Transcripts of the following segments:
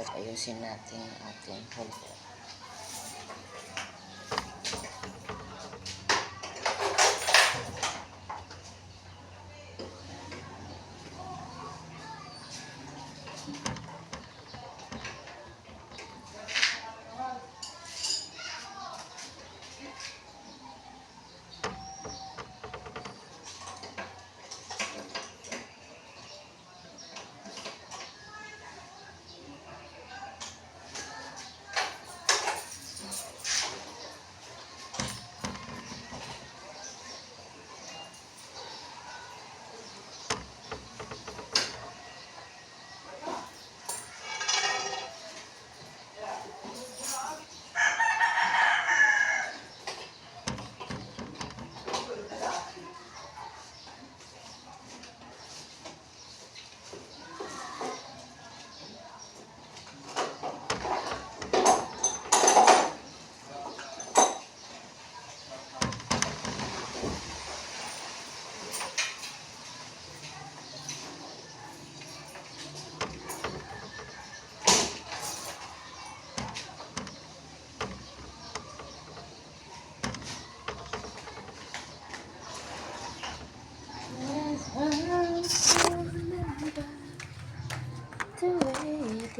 Saglit ayusin natin ang ating holder.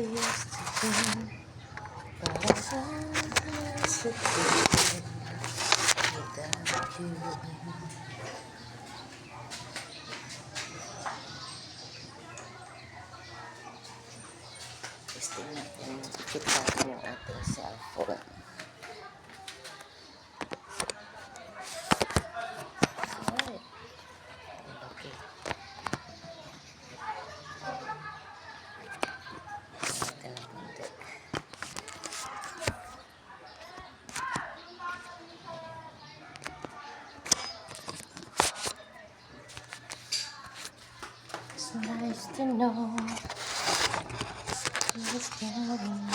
yesterday, but I sometimes forget without you. to know. He's getting.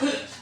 Good.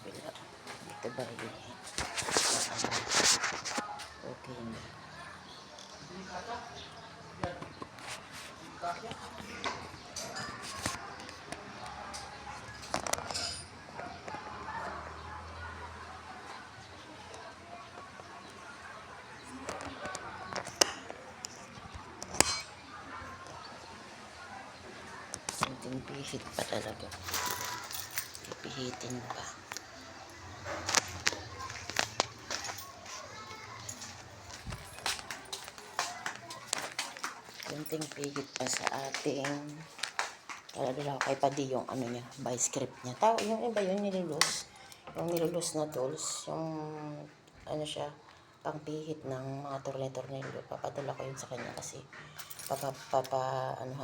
ba eh. Okay na. Pihit pa talaga. Pipihitin pa. Kunting pihit pa sa ating Taladala ko kay Padi yung ano niya, by script niya. Tao, yung iba yun, nilulus. Yung nilulus na tools, yung ano siya, pangpihit ng mga torne-tornilyo. Papadala ko yun sa kanya kasi papa,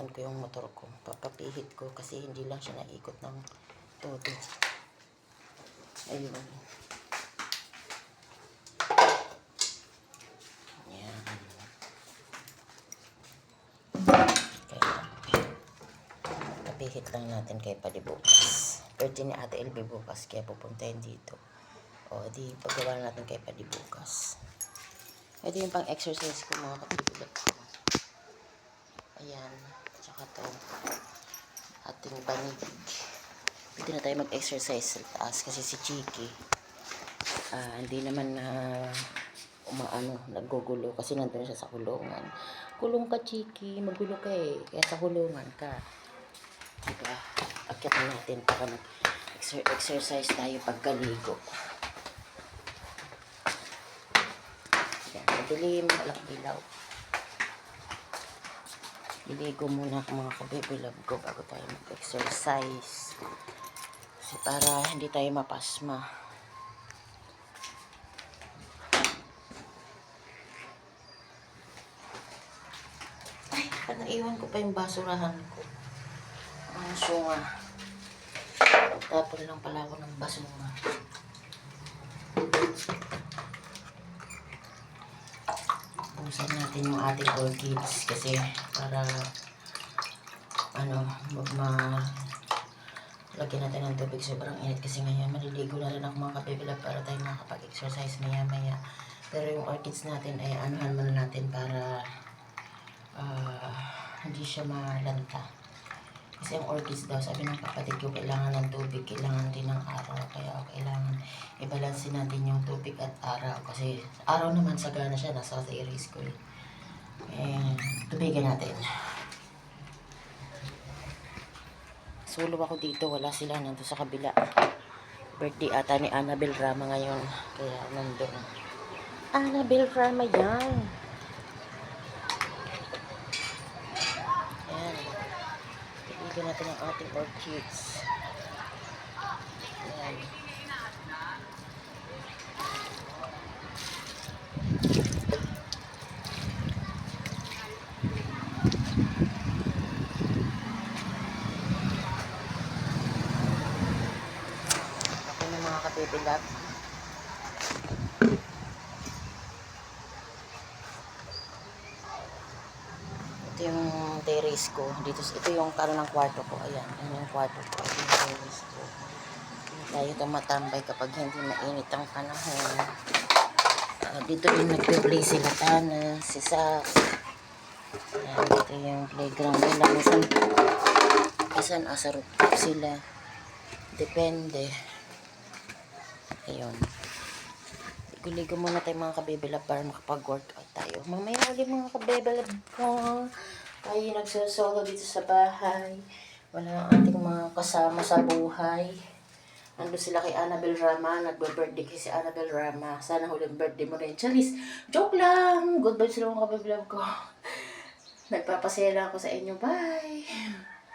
ko yung motor ko. Papapihit ko kasi hindi lang siya naikot ng todo. Ayun. Napihit lang natin kay Padi bukas. Birthday ni Ate LB bukas, kaya pupuntahin dito. O, di paggawa natin kay Padi bukas. Ito yung pang-exercise ko mga kapitulad ko. Ayan. Tsaka to. Ating banig. Pwede na tayo mag-exercise sa taas kasi si Chiki. ah, hindi naman na umaano, naggugulo kasi nandun siya sa kulungan. Kulong ka, Chiki. Magulo ka eh. Kaya sa kulungan ka. Diba? Akyatan natin para mag-exercise tayo pagkaligo. Yan, madilim, walang ilaw. Iligo muna ako mga kabibilab ko bago tayo mag-exercise. Kasi para hindi tayo mapasma. Ay, parang naiwan ko pa yung basurahan ko. Ang sunga. Tapon lang pala ako ng basura. Pusan natin yung ating orchids kasi para ano, mag ma lagyan natin ng tubig sobrang init kasi ngayon maliligo na rin ako mga kapibilab para tayo makapag-exercise maya maya pero yung orchids natin ay anuhan muna natin para ah, hindi siya malanta kasi ang orchids daw sabi ng kapatid ko kailangan ng tubig kailangan din ng araw kaya kailangan i-balance natin yung tubig at araw kasi araw naman sagana siya nasa theory school eh tubigan natin Solo ako dito, wala sila nandun sa kabila. Birthday ata ni Annabel Rama ngayon. Kaya nandun. Annabel Rama yan. Ayan. Tignan natin ang ating orchids. Ayan. Ako na mga kabibilab. Ito yung terrace ko. Dito, ito yung karo ng kwarto ko. Ayan, yan yung kwarto ko. Ito yung terrace ko. Hindi tayo tumatambay kapag hindi mainit ang panahon. Ah, dito din nagpe-play si Latana, si Sax. Ayan, dito yung playground nila. Minsan, minsan asa sila. Depende. Ayun. Ligo-ligo muna tayo mga kabibilab para makapag-workout tayo. Mamaya ulit mga kabibilab ko. Tayo nagsosolo dito sa bahay. Wala ang ating mga kasama sa buhay. Ando sila kay Annabel Rama. Nagbe-birthday kay si Annabel Rama. Sana huling birthday mo rin. Charis, joke lang. Good vibes lang mga kabibilab ko. Nagpapasaya lang ako sa inyo. Bye!